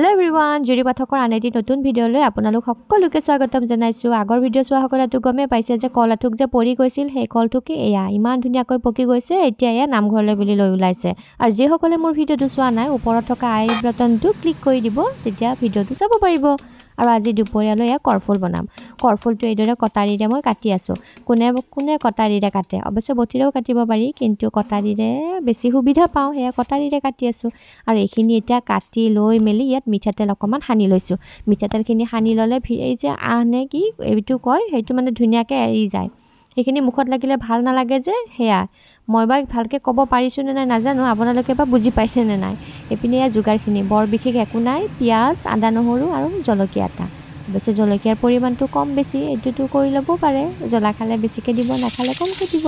Hello everyone জুৰি পাঠকৰ আন এটি নতুন ভিডিঅ'লৈ আপোনালোক সকলোকে স্বাগতম জনাইছোঁ। আগৰ ভিডিঅ' চোৱাসকলেতো গমেই পাইছে যে কল এথোক যে পৰি গৈছিল সেই কলথোকে এয়া। ইমান ধুনীয়াকৈ পকি গৈছে এতিয়া এয়া নামঘৰলৈ বুলি লৈ ওলাইছে। আৰু যিসকলে মোৰ ভিডিঅ'টো চোৱা নাই ওপৰত থকা আই বাটনটো ক্লিক কৰি দিব তেতিয়া ভিডিঅ'টো চাব পাৰিব। আৰু আজি দুপৰীয়ালৈ এয়া কৰ্ফুল বনাম। কৰ্ফুলটো এইদৰে কটাৰীৰে মই কাটি আছোঁ। কোনে কোনে কটাৰীৰে কাটে? অৱশ্যে বটিৰেও কাটিব পাৰি কিন্তু কটাৰীৰে বেছি সুবিধা পাওঁ সেয়া কটাৰীৰে কাটি আছোঁ। আৰু এইখিনি এতিয়া কাটি লৈ মেলি ইয়াত মিঠাতেল অকণমান সানি লৈছোঁ। মিঠাতেলখিনি সানি ল'লে এই যে আহ নে কি এইটো কয় সেইটো মানে ধুনীয়াকৈ এৰি যায়। সেইখিনি মুখত লাগিলে ভালো নালাগে যে, সেয়া। মই বা ভালকৈ ক'ব পাৰিছোঁ নে নাই নাজানো, আপোনালোকে বা বুজি পাইছে নে নাই। এইপিনে ইয়াৰ যোগাৰখিনি, বৰ বিশেষ একো নাই, পিঁয়াজ, আদা, নহৰু আৰু জলকীয়া এটা অৱশ্যে জলকীয়াৰ পৰিমাণটো কম বেছি, এইটোতো কৰি ল'ব পাৰে। জ্বলা খালে বেছিকৈ দিব, নাখালে কমকৈ দিব।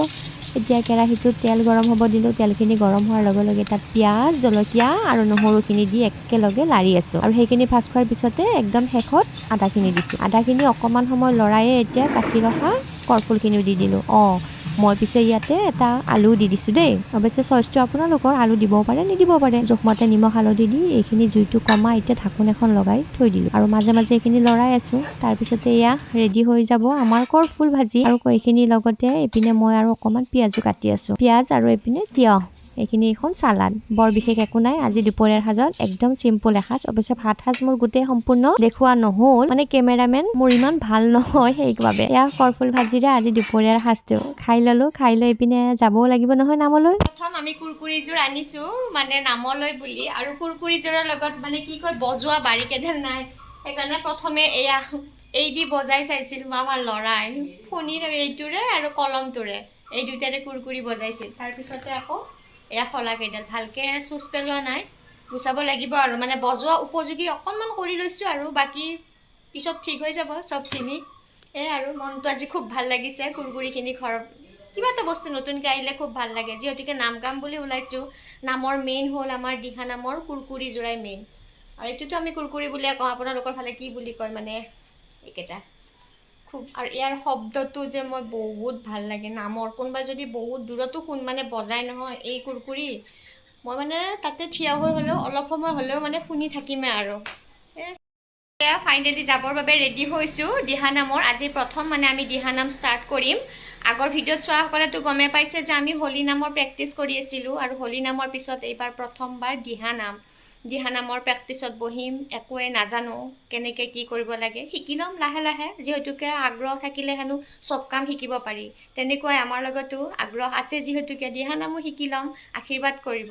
এতিয়া কেৰাহীটোত তেল গৰম হ'ব দিলোঁ, তেলখিনি গৰম হোৱাৰ লগে লগে তাত পিঁয়াজ, জলকীয়া আৰু নহৰুখিনি দি একেলগে লাৰি আছোঁ। আৰু সেইখিনি ভাজ খোৱাৰ পিছতে একদম শেষত আদাখিনি দিছোঁ। আদাখিনি অকণমান সময় লৰায়ে এতিয়া কাটি ৰখা কৰ্ফুলখিনিও দি দিলোঁ। অঁ মই পিছে ইয়াতে এটা আলু দি দিছোঁ দেই। অৱশ্যে চইচটো আপোনালোকৰ আলু দিবও পাৰে নিদিব পাৰে। জোখমতে নিমখ হালধি দি এইখিনি জুইটো কমাই এতিয়া ঢাকোন এখন লগাই থৈ দিলোঁ। আৰু মাজে মাজে এইখিনি লৰাই আছোঁ। তাৰপিছতে এয়া ৰেডি হৈ যাব আমাৰ কৰ্ফুল ভাজি। আৰু এইখিনিৰ লগতে এইপিনে মই আৰু অকণমান পিঁয়াজো কাটি আছোঁ। পিঁয়াজ আৰু এইপিনে তিয়হ। এইখিনি এখন চালাড বৰ বিশেষ একো নাই। আজি দুপৰীয়াৰ সাজত একদম চিম্পুল এসাঁজ। অৱশ্যে ভাত সাজ মোৰ গোটেই সম্পূৰ্ণ দেখুওৱা নহ'ল। মানে কেমেৰামেন মোৰ ইমান ভালো নহয় সেইবাবে। এয়া কৰ্ফুল ভাজিৰে আজি দুপৰীয়াৰ সাজটো। খাই ল'লোঁ, খাই লৈ এইপিনে যাবও লাগিব নহয় নামলৈ। প্ৰথম আমি কুৰকুৰিযোৰ আনিছোঁ মানে নামলৈ বুলি। আৰু কুৰকুৰিযোৰৰ লগত মানে কি কয়, বজোৱা বাৰীকেইডাল নাই। সেইকাৰণে প্ৰথমে এয়া, এই দি বজাই চাইছিলোঁ আমাৰ ল'ৰাই। ফণীৰ এইটোৰে আৰু কলমটোৰে। এই দুটাৰে কুৰকুৰি বজাইছিল। তাৰপিছতে আকৌ এয়া শলাকেইডাল ভালকৈ চুচ পেলোৱা নাই। গুচাব লাগিব আৰু মানে বজোৱা উপযোগী অকণমান কৰি লৈছোঁ আৰু বাকী পিছত ঠিক হৈ যাব চবখিনি। এই আৰু মনটো আজি খুব ভাল লাগিছে কুৰকুৰিখিনি ঘৰত কিবা এটা বস্তু নতুনকৈ আহিলে খুব ভাল লাগে। যিহেতুকে নাম গাম বুলি ওলাইছোঁ নামৰ মেইন হ'ল আমাৰ দিহা নামৰ কুৰকুৰি যোৰাই মেইন আৰু এইটোতো আমি কুৰকুৰি বুলিয়ে কওঁ আপোনালোকৰ ফালে কি বুলি কয় মানে এইকেইটা। খুব আৰু ইয়াৰ শব্দটো যে মই বহুত ভাল লাগে নামৰ কোনোবাই যদি বহুত দূৰতো শুন মানে বজাই নহয় এই কুৰকুৰি মই মানে তাতে থিয় হৈ হ'লেও অলপ সময় হ'লেও মানে শুনি থাকিমেই আৰু। এয়া ফাইনেলি যাবৰ বাবে ৰেডি হৈছোঁ দিহানামৰ আজি প্ৰথম মানে আমি দিহানাম ষ্টাৰ্ট কৰিম। আগৰ ভিডিঅ'ত চোৱাসকলেতো গমেই পাইছে যে আমি হোলী নামৰ প্ৰেক্টিচ কৰি আছিলোঁ আৰু হোলী নামৰ পিছত এইবাৰ প্ৰথমবাৰ দিহানাম দিহানামৰ প্ৰেক্টিচত বহিম একোৱে নাজানো কেনেকৈ কি কৰিব লাগে। শিকি ল'ম লাহে লাহে যিহেতুকে আগ্ৰহ থাকিলে হেনো চব কাম শিকিব পাৰি। তেনেকুৱাই আমাৰ লগতো আগ্ৰহ আছে যিহেতুকে দিহানামো শিকি ল'ম আশীৰ্বাদ কৰিব।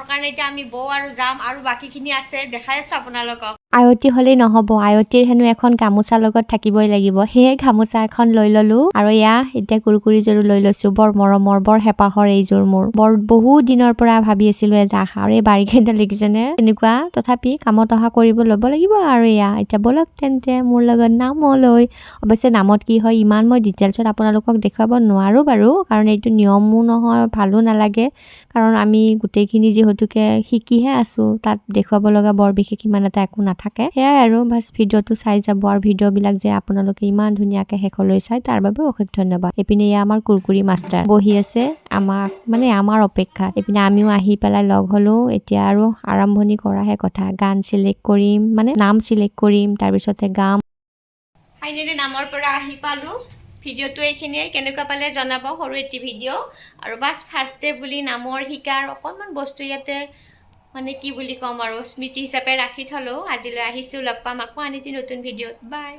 কাৰণে এতিয়া আমি বৌ আৰু যাম আৰু বাকীখিনি আছে দেখাই আছোঁ আপোনালোকক। আয়তী হ'লেই নহ'ব আয়তীৰ হেনো এখন গামোচা লগত থাকিবই লাগিব। সেয়ে গামোচা এখন লৈ ল'লোঁ আৰু এয়া এতিয়া কুৰকুৰিযোৰো লৈ লৈছোঁ বৰ মৰমৰ বৰ হেঁপাহৰ এইযোৰ মোৰ। বৰ বহুত দিনৰ পৰা ভাবি আছিলোঁ এজা আশা আৰু এই বাৰীকেইটা লিখিছেনে তেনেকুৱা তথাপি কামত অহা কৰিব ল'ব লাগিব আৰু এয়া। এতিয়া ব'লক তেন্তে মোৰ লগত নামলৈ। অৱশ্যে নামত কি হয় ইমান মই ডিটেইলছত আপোনালোকক দেখুৱাব নোৱাৰোঁ বাৰু কাৰণ এইটো নিয়মো নহয় ভালো নালাগে। কাৰণ আমি গোটেইখিনি যিহেতুকে শিকিহে আছোঁ। তাত দেখুৱাব লগা বৰ বিশেষ ইমান এটা একো নাথাকে। সেয়াই আৰু বাছ ভিডিঅ'টো চাই যাব আৰু ভিডিঅ'বিলাক যে আপোনালোকে ইমান ধুনীয়াকৈ শেষলৈ চাই তাৰ বাবে অশেষ ধন্যবাদ। এইপিনে এয়া আমাৰ কুৰকুৰি মাষ্টাৰ। বহি আছে আমাক মানে আমাৰ অপেক্ষা। এইপিনে আমিও আহি পেলাই লগ হ'লোঁ। এতিয়া আৰু আৰম্ভণি কৰাহে কথা। গান চিলেক্ট কৰিম মানে নাম চিলেক্ট কৰিম তাৰপিছতে গাম। নামৰ পৰা আহি পালোঁ। ভিডিঅ'টো এইখিনিয়ে। কেনেকুৱা পালে জনাব সৰু এটি ভিডিঅ' আৰু বাছ ফাৰ্ষ্ট বুলি নামৰ শিকাৰ অকণমান বস্তু ইয়াতে মানে কি বুলি ক'ম আৰু স্মৃতি হিচাপে ৰাখি থ'লোঁ। আজিলৈ আহিছোঁ লগ পাম আকৌ আন এটি নতুন ভিডিঅ'ত। বাই।